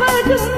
கலப்பதும்